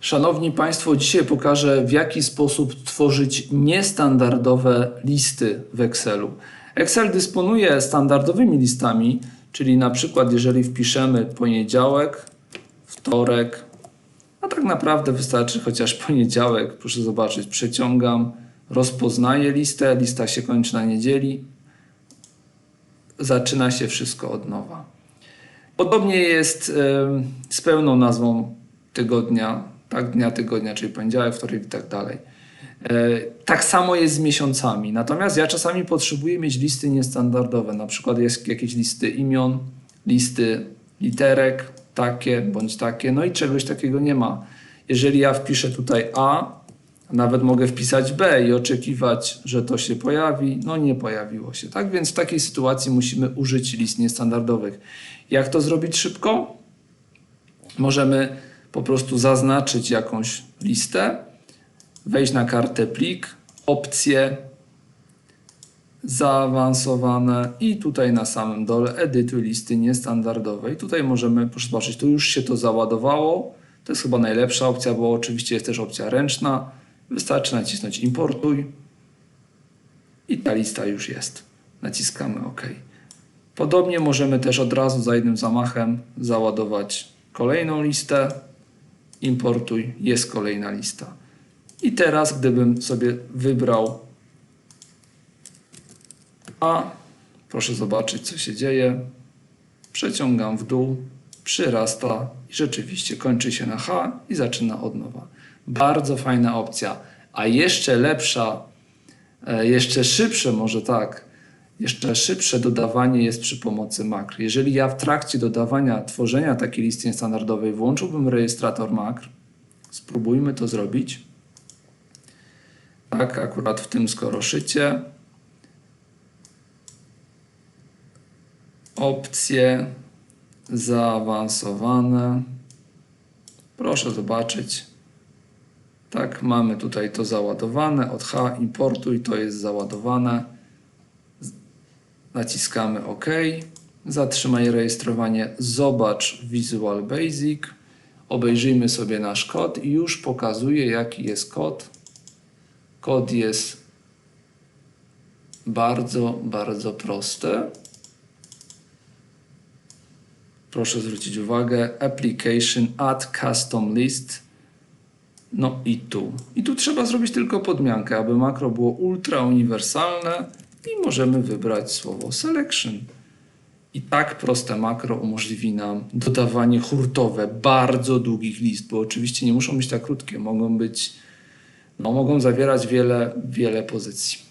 Szanowni Państwo, dzisiaj pokażę, w jaki sposób tworzyć niestandardowe listy w Excelu. Excel dysponuje standardowymi listami, czyli na przykład, jeżeli wpiszemy poniedziałek, wtorek, a tak naprawdę wystarczy chociaż poniedziałek, proszę zobaczyć, przeciągam, rozpoznaję listę, lista się kończy na niedzieli, zaczyna się wszystko od nowa. Podobnie jest z pełną nazwą tygodnia, tak, dnia tygodnia, czyli poniedziałek, wtorek i tak dalej. E, Tak samo jest z miesiącami. Natomiast ja czasami potrzebuję mieć listy niestandardowe. Na przykład jest jakieś listy imion, listy literek, takie bądź takie, no i czegoś takiego nie ma. Jeżeli ja wpiszę tutaj A, nawet mogę wpisać B i oczekiwać, że to się pojawi, no nie pojawiło się. Tak więc w takiej sytuacji musimy użyć list niestandardowych. Jak to zrobić szybko? Możemy po prostu zaznaczyć jakąś listę, wejść na kartę plik, opcje zaawansowane i tutaj na samym dole edytuj listy niestandardowe. I tutaj możemy, proszę zobaczyć, tu już się to załadowało. To jest chyba najlepsza opcja, bo oczywiście jest też opcja ręczna. Wystarczy nacisnąć importuj i ta lista już jest. Naciskamy OK. Podobnie możemy też od razu za jednym zamachem załadować kolejną listę. Importuj, jest kolejna lista. I teraz, gdybym sobie wybrał A, proszę zobaczyć, co się dzieje. Przeciągam w dół, przyrasta i rzeczywiście kończy się na H i zaczyna od nowa. Bardzo fajna opcja. A jeszcze lepsza, e, jeszcze szybsze, może tak, jeszcze szybsze dodawanie jest przy pomocy makr. Jeżeli ja w trakcie dodawania, tworzenia takiej listy niestandardowej włączyłbym rejestrator makr, spróbujmy to zrobić. Tak, akurat w tym skoro szycie. Opcje zaawansowane. Proszę zobaczyć. Tak, mamy tutaj to załadowane. Od H importuj, to jest załadowane. Naciskamy OK. Zatrzymaj rejestrowanie. Zobacz Visual Basic. Obejrzyjmy sobie nasz kod i już pokazuje, jaki jest kod. Kod jest bardzo, bardzo prosty. Proszę zwrócić uwagę. Application add custom list. No i tu. I tu trzeba zrobić tylko podmiankę, aby makro było ultra uniwersalne i możemy wybrać słowo selection. I tak proste makro umożliwi nam dodawanie hurtowe bardzo długich list, bo oczywiście nie muszą być tak krótkie, mogą być, no mogą zawierać wiele, wiele pozycji.